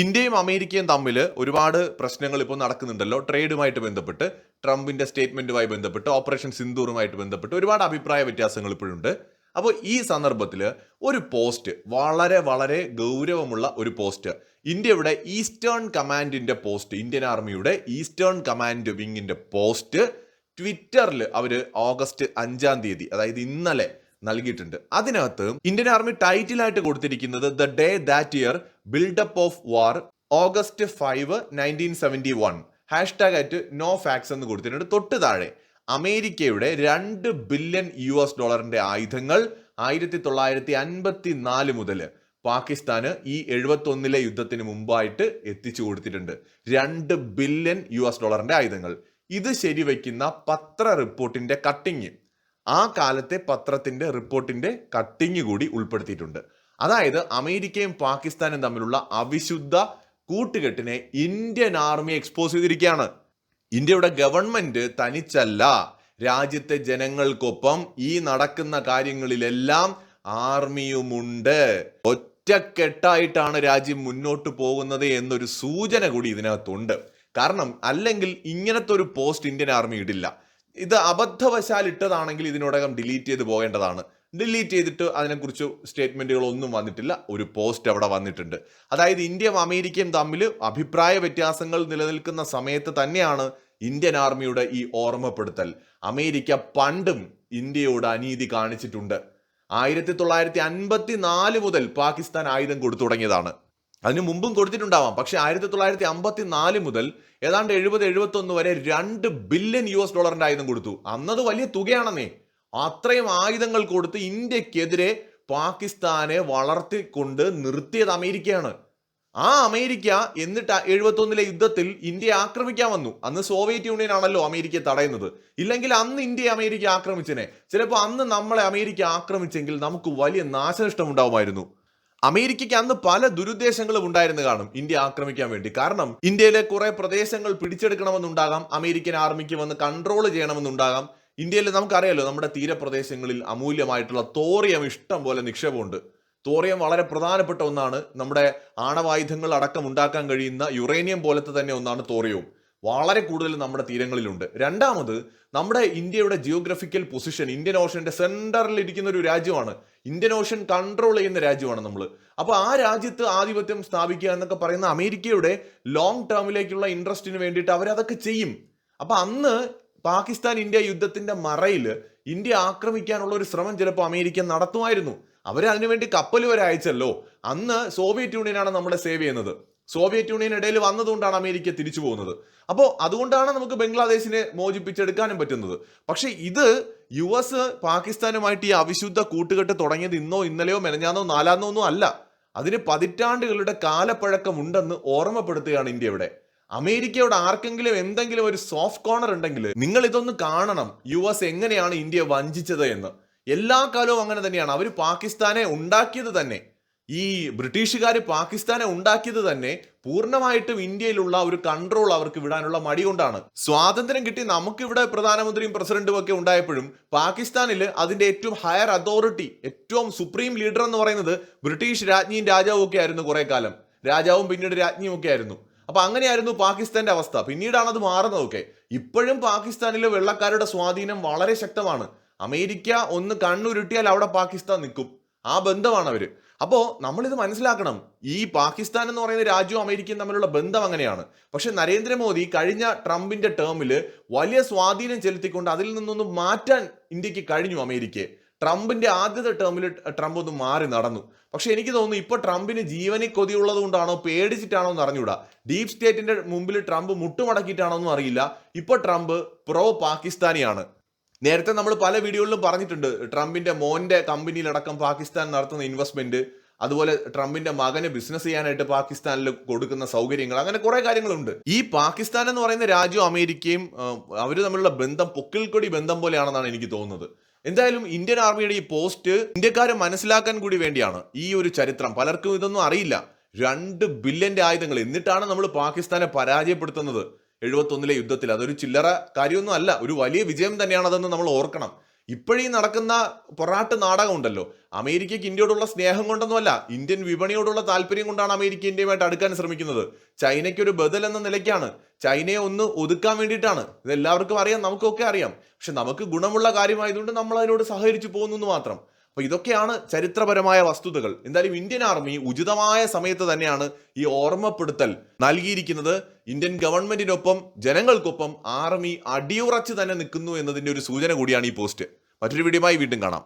ഇന്ത്യയും അമേരിക്കയും തമ്മിൽ ഒരുപാട് പ്രശ്നങ്ങൾ ഇപ്പോൾ നടക്കുന്നുണ്ടല്ലോ. ട്രേഡുമായിട്ട് ബന്ധപ്പെട്ട് ട്രംപിന്റെ സ്റ്റേറ്റ്മെന്റുമായി ബന്ധപ്പെട്ട് ഓപ്പറേഷൻ സിന്ദൂറുമായിട്ട് ബന്ധപ്പെട്ട് ഒരുപാട് അഭിപ്രായ വ്യത്യാസങ്ങൾ ഇപ്പോഴുണ്ട് അപ്പോൾ ഈ സന്ദർഭത്തിൽ ഒരു പോസ്റ്റ് വളരെ വളരെ ഗൗരവമുള്ള ഒരു പോസ്റ്റ് ഇന്ത്യയുടെ ഈസ്റ്റേൺ കമാൻഡിന്റെ പോസ്റ്റ് ഇന്ത്യൻ ആർമിയുടെ ഈസ്റ്റേൺ കമാൻഡ് വിങ്ങിന്റെ പോസ്റ്റ് ട്വിറ്ററിൽ അവർ ഓഗസ്റ്റ് അഞ്ചാം തീയതി അതായത് ഇന്നലെ നൽകിയിട്ടുണ്ട്. അതിനകത്ത് ഇന്ത്യൻ ആർമി ടൈറ്റിലായിട്ട് കൊടുത്തിരിക്കുന്നത് the day that year buildup of war August five nineteen seventy one hashtag ആയിട്ട് നോ ഫാക്സ് എന്ന് കൊടുത്തിട്ടുണ്ട്. തൊട്ട് താഴെ അമേരിക്കയുടെ രണ്ട് ബില്യൺ യു എസ് ഡോളറിന്റെ ആയുധങ്ങൾ ആയിരത്തി തൊള്ളായിരത്തി അൻപത്തി നാല് മുതൽ പാകിസ്ഥാന് ഈ എഴുപത്തി ഒന്നിലെ യുദ്ധത്തിന് മുമ്പായിട്ട് എത്തിച്ചു കൊടുത്തിട്ടുണ്ട്. രണ്ട് ബില്യൺ യു എസ് ഡോളറിന്റെ ആയുധങ്ങൾ. ഇത് ശരിവയ്ക്കുന്ന പത്ര റിപ്പോർട്ടിന്റെ കട്ടിങ് ആ കാലത്തെ പത്രത്തിന്റെ റിപ്പോർട്ടിന്റെ കട്ടിങ് കൂടി ഉൾപ്പെടുത്തിയിട്ടുണ്ട്. അതായത് അമേരിക്കയും പാകിസ്ഥാനും തമ്മിലുള്ള അവിശുദ്ധ കൂട്ടുകെട്ടിനെ ഇന്ത്യൻ ആർമി എക്സ്പോസ് ചെയ്തിരിക്കുകയാണ്. ഇന്ത്യയുടെ ഗവൺമെന്റ് തനിച്ചല്ല. രാജ്യത്തെ ജനങ്ങൾക്കൊപ്പം ഈ നടക്കുന്ന കാര്യങ്ങളിലെല്ലാം ആർമിയുമുണ്ട്. ഒറ്റക്കെട്ടായിട്ടാണ് രാജ്യം മുന്നോട്ട് പോകുന്നത് എന്നൊരു സൂചന കൂടി ഇതിനകത്തുണ്ട്. കാരണം അല്ലെങ്കിൽ ഇങ്ങനത്തെ ഒരു പോസ്റ്റ് ഇന്ത്യൻ ആർമി ഇടില്ല. ഇത് അബദ്ധവശാൽ ഇട്ടതാണെങ്കിൽ ഇതിനോടകം ഡിലീറ്റ് ചെയ്ത് പോകേണ്ടതാണ്. ഡിലീറ്റ് ചെയ്തിട്ട് അതിനെക്കുറിച്ച് സ്റ്റേറ്റ്മെന്റുകളൊന്നും വന്നിട്ടില്ല. ഒരു പോസ്റ്റ് അവിടെ വന്നിട്ടുണ്ട്. അതായത് ഇന്ത്യയും അമേരിക്കയും തമ്മിൽ അഭിപ്രായ വ്യത്യാസങ്ങൾ നിലനിൽക്കുന്ന സമയത്ത് തന്നെയാണ് ഇന്ത്യൻ ആർമിയുടെ ഈ ഓർമ്മപ്പെടുത്തൽ. അമേരിക്ക പണ്ടും ഇന്ത്യയോട് അനീതി കാണിച്ചിട്ടുണ്ട്. ആയിരത്തി തൊള്ളായിരത്തി അൻപത്തി നാല് മുതൽ പാകിസ്ഥാൻ ആയുധം കൊടുത്തു തുടങ്ങിയതാണ്. അതിനു മുമ്പും കൊടുത്തിട്ടുണ്ടാവാം. പക്ഷെ ആയിരത്തി തൊള്ളായിരത്തി അമ്പത്തി നാല് മുതൽ ഏതാണ്ട് എഴുപത് എഴുപത്തി ഒന്ന് വരെ രണ്ട് ബില്യൺ യു എസ് ഡോളറിന്റെ ആയുധം കൊടുത്തു. അന്നത് വലിയ തുകയാണെന്നേ. അത്രയും ആയുധങ്ങൾ കൊടുത്ത് ഇന്ത്യക്കെതിരെ പാകിസ്ഥാനെ വളർത്തിക്കൊണ്ട് നിർത്തിയത് അമേരിക്കയാണ്. ആ അമേരിക്ക എന്നിട്ട് എഴുപത്തി ഒന്നിലെ യുദ്ധത്തിൽ ഇന്ത്യ ആക്രമിക്കാൻ വന്നു. അന്ന് സോവിയറ്റ് യൂണിയൻ ആണല്ലോ അമേരിക്കയെ തടയുന്നത്. ഇല്ലെങ്കിൽ അന്ന് ഇന്ത്യ അമേരിക്ക ആക്രമിച്ചനെ. ചിലപ്പോൾ അന്ന് നമ്മളെ അമേരിക്ക ആക്രമിച്ചെങ്കിൽ നമുക്ക് വലിയ നാശനഷ്ടം ഉണ്ടാവുമായിരുന്നു അമേരിക്കയ്ക്ക് അന്ന് പല ദുരുദ്ദേശങ്ങളും ഉണ്ടായിരുന്നു കാണും ഇന്ത്യ ആക്രമിക്കാൻ വേണ്ടി. കാരണം ഇന്ത്യയിലെ കുറെ പ്രദേശങ്ങൾ പിടിച്ചെടുക്കണമെന്നുണ്ടാകാം. അമേരിക്കൻ ആർമിക്ക് വന്ന് കൺട്രോൾ ചെയ്യണമെന്നുണ്ടാകാം. ഇന്ത്യയിൽ നമുക്കറിയാലോ നമ്മുടെ തീരപ്രദേശങ്ങളിൽ അമൂല്യമായിട്ടുള്ള തോറിയം ഇഷ്ടം പോലെ നിക്ഷേപമുണ്ട്. തോറിയം വളരെ പ്രധാനപ്പെട്ട ഒന്നാണ്. നമ്മുടെ ആണവായുധങ്ങൾ അടക്കം ഉണ്ടാക്കാൻ കഴിയുന്ന യുറേനിയം പോലത്തെ തന്നെ ഒന്നാണ് തോറിയവും. വളരെ കൂടുതൽ നമ്മുടെ തീരങ്ങളിലുണ്ട്. രണ്ടാമത് നമ്മുടെ ഇന്ത്യയുടെ ജിയോഗ്രഫിക്കൽ പൊസിഷൻ ഇന്ത്യൻ ഓഷന്റെ സെന്ററിൽ ഇരിക്കുന്ന ഒരു രാജ്യമാണ്. ഇന്ത്യൻ ഓഷൻ കൺട്രോൾ ചെയ്യുന്ന രാജ്യമാണ് നമ്മൾ അപ്പോൾ ആ രാജ്യത്ത് ആധിപത്യം സ്ഥാപിക്കുക എന്നൊക്കെ പറയുന്ന അമേരിക്കയുടെ ലോങ് ടേമിലേക്കുള്ള ഇൻട്രസ്റ്റിന് വേണ്ടിയിട്ട് അവരതൊക്കെ ചെയ്യും. അപ്പൊ അന്ന് പാകിസ്ഥാൻ ഇന്ത്യ യുദ്ധത്തിന്റെ മറയിൽ ഇന്ത്യ ആക്രമിക്കാനുള്ള ഒരു ശ്രമം ചിലപ്പോൾ അമേരിക്ക നടത്തുമായിരുന്നു. അവർ അതിനുവേണ്ടി കപ്പൽ വരെ അയച്ചല്ലോ. അന്ന് സോവിയറ്റ് യൂണിയനാണ് നമ്മളെ സേവ് ചെയ്യുന്നത്. സോവിയറ്റ് യൂണിയൻ ഇടയിൽ വന്നതുകൊണ്ടാണ് അമേരിക്ക തിരിച്ചു പോകുന്നത്. അപ്പോൾ അതുകൊണ്ടാണ് നമുക്ക് ബംഗ്ലാദേശിനെ മോചിപ്പിച്ചെടുക്കാനും പറ്റുന്നത്. പക്ഷേ ഇത് യു എസ് പാകിസ്ഥാനുമായിട്ട് ഈ അവിശുദ്ധ കൂട്ടുകെട്ട് തുടങ്ങിയത് ഇന്നോ ഇന്നലെയോ മെനഞ്ഞാന്നോ നാലാന്നോ ഒന്നും അല്ല. അതിന് പതിറ്റാണ്ടുകളുടെ കാലപ്പഴക്കമുണ്ടെന്ന് ഓർമ്മപ്പെടുത്തുകയാണ് ഇന്ത്യ ഇവിടെ. അമേരിക്കയോട് ആർക്കെങ്കിലും എന്തെങ്കിലും ഒരു സോഫ്റ്റ് കോർണർ ഉണ്ടെങ്കിൽ നിങ്ങൾ ഇതൊന്ന് കാണണം. യു എസ് എങ്ങനെയാണ് ഇന്ത്യ വഞ്ചിച്ചത് എന്ന്. എല്ലാ കാലവും അങ്ങനെ തന്നെയാണ്. അവർ പാകിസ്ഥാനെ ഉണ്ടാക്കിയത് തന്നെ. ഈ ബ്രിട്ടീഷുകാർ പാകിസ്ഥാനെ ഉണ്ടാക്കിയത് തന്നെ പൂർണമായിട്ടും ഇന്ത്യയിലുള്ള ഒരു കൺട്രോൾ അവർക്ക് വിടാനുള്ള മടി കൊണ്ടാണ്. സ്വാതന്ത്ര്യം കിട്ടി നമുക്കിവിടെ പ്രധാനമന്ത്രിയും പ്രസിഡന്റും ഒക്കെ ഉണ്ടായപ്പോഴും പാകിസ്ഥാനിൽ അതിന്റെ ഏറ്റവും ഹയർ അതോറിറ്റി ഏറ്റവും സുപ്രീം ലീഡർ എന്ന് പറയുന്നത് ബ്രിട്ടീഷ് രാജ്ഞിയും രാജാവും ഒക്കെ ആയിരുന്നു കുറെ കാലം. രാജാവും പിന്നീട് രാജ്ഞിയും ഒക്കെ ആയിരുന്നു. അപ്പൊ അങ്ങനെയായിരുന്നു പാകിസ്ഥാന്റെ അവസ്ഥ. പിന്നീടാണ് അത് മാറുന്നതൊക്കെ ഇപ്പോഴും പാകിസ്ഥാനിലെ വെള്ളക്കാരുടെ സ്വാധീനം വളരെ ശക്തമാണ്. അമേരിക്ക ഒന്ന് കണ്ണുരുട്ടിയാൽ അവിടെ പാകിസ്ഥാൻ നിൽക്കും. ആ ബന്ധമാണ് അവർ. അപ്പോ നമ്മളിത് മനസ്സിലാക്കണം. ഈ പാകിസ്ഥാൻ എന്ന് പറയുന്ന രാജ്യവും അമേരിക്കയും തമ്മിലുള്ള ബന്ധം അങ്ങനെയാണ്. പക്ഷെ നരേന്ദ്രമോദി കഴിഞ്ഞ ട്രംപിന്റെ ടേമിൽ വലിയ സ്വാധീനം ചെലുത്തിക്കൊണ്ട് അതിൽ നിന്നൊന്നും മാറ്റാൻ ഇന്ത്യയ്ക്ക് കഴിഞ്ഞു അമേരിക്കയെ. ട്രംപിന്റെ ആദ്യത്തെ ടേമിൽ ട്രംപ് ഒന്ന് മാറി നടന്നു. പക്ഷെ എനിക്ക് തോന്നുന്നു ഇപ്പൊ ട്രംപിന് ജീവനി കൊതിയുള്ളത് കൊണ്ടാണോ പേടിച്ചിട്ടാണോ എന്ന് അറിഞ്ഞൂടാ ഡീപ് സ്റ്റേറ്റിന്റെ മുമ്പിൽ ട്രംപ് മുട്ടുമടക്കിയിട്ടാണോ എന്നും അറിയില്ല. ഇപ്പൊ ട്രംപ് പ്രോ പാകിസ്ഥാനിയാണ് നേരത്തെ നമ്മൾ പല വീഡിയോകളിലും പറഞ്ഞിട്ടുണ്ട് ട്രംപിന്റെ മോന്റെ കമ്പനിയിലടക്കം പാകിസ്ഥാൻ നടത്തുന്ന ഇൻവെസ്റ്റ്മെന്റ് അതുപോലെ ട്രംപിന്റെ മകന് ബിസിനസ് ചെയ്യാനായിട്ട് പാകിസ്ഥാനിൽ കൊടുക്കുന്ന സൗകര്യങ്ങൾ അങ്ങനെ കുറെ കാര്യങ്ങളുണ്ട്. ഈ പാകിസ്ഥാൻ എന്ന് പറയുന്ന രാജ്യവും അമേരിക്കയും അവർ തമ്മിലുള്ള ബന്ധം പൊക്കിൽക്കൊടി ബന്ധം പോലെയാണെന്നാണ് എനിക്ക് തോന്നുന്നത്. എന്തായാലും ഇന്ത്യൻ ആർമിയുടെ ഈ പോസ്റ്റ് ഇന്ത്യക്കാരെ മനസ്സിലാക്കാൻ കൂടി വേണ്ടിയാണ് ഈ ഒരു ചരിത്രം. പലർക്കും ഇതൊന്നും അറിയില്ല. രണ്ട് ബില്യന്റെ ആയുധങ്ങൾ. എന്നിട്ടാണ് നമ്മൾ പാകിസ്ഥാനെ പരാജയപ്പെടുത്തുന്നത്. എഴുപത്തൊന്നിലെ യുദ്ധത്തിൽ. അതൊരു ചില്ലറ കാര്യമൊന്നും അല്ല. ഒരു വലിയ വിജയം തന്നെയാണ് അതെന്ന് നമ്മൾ ഓർക്കണം. ഇപ്പോഴീ നടക്കുന്ന പൊറാട്ട് നാടകമുണ്ടല്ലോ. അമേരിക്കയ്ക്ക് ഇന്ത്യയോടുള്ള സ്നേഹം കൊണ്ടൊന്നുമല്ല ഇന്ത്യൻ വിപണിയോടുള്ള താല്പര്യം കൊണ്ടാണ് അമേരിക്ക ഇന്ത്യയുമായിട്ട് അടുക്കാൻ ശ്രമിക്കുന്നത്. ചൈനയ്ക്ക് ഒരു ബദൽ എന്ന നിലയ്ക്കാണ്. ചൈനയെ ഒന്ന് ഒതുക്കാൻ വേണ്ടിയിട്ടാണ്. ഇത് എല്ലാവർക്കും അറിയാം നമുക്കൊക്കെ അറിയാം. പക്ഷെ നമുക്ക് ഗുണമുള്ള കാര്യമായതുകൊണ്ട് നമ്മൾ അതിനോട് സഹകരിച്ചു പോകുന്നു മാത്രം. അപ്പൊ ഇതൊക്കെയാണ് ചരിത്രപരമായ വസ്തുതകൾ. എന്തായാലും ഇന്ത്യൻ ആർമി ഉചിതമായ സമയത്ത് തന്നെയാണ് ഈ ഓർമ്മപ്പെടുത്തൽ നൽകിയിരിക്കുന്നത്. ഇന്ത്യൻ ഗവൺമെന്റിനൊപ്പം ജനങ്ങൾക്കൊപ്പം ആർമി അടിയുറച്ച് തന്നെ നിൽക്കുന്നു എന്നതിന്റെ ഒരു സൂചന കൂടിയാണ് ഈ പോസ്റ്റ്. മറ്റൊരു വീഡിയോയുമായി വീണ്ടും കാണാം.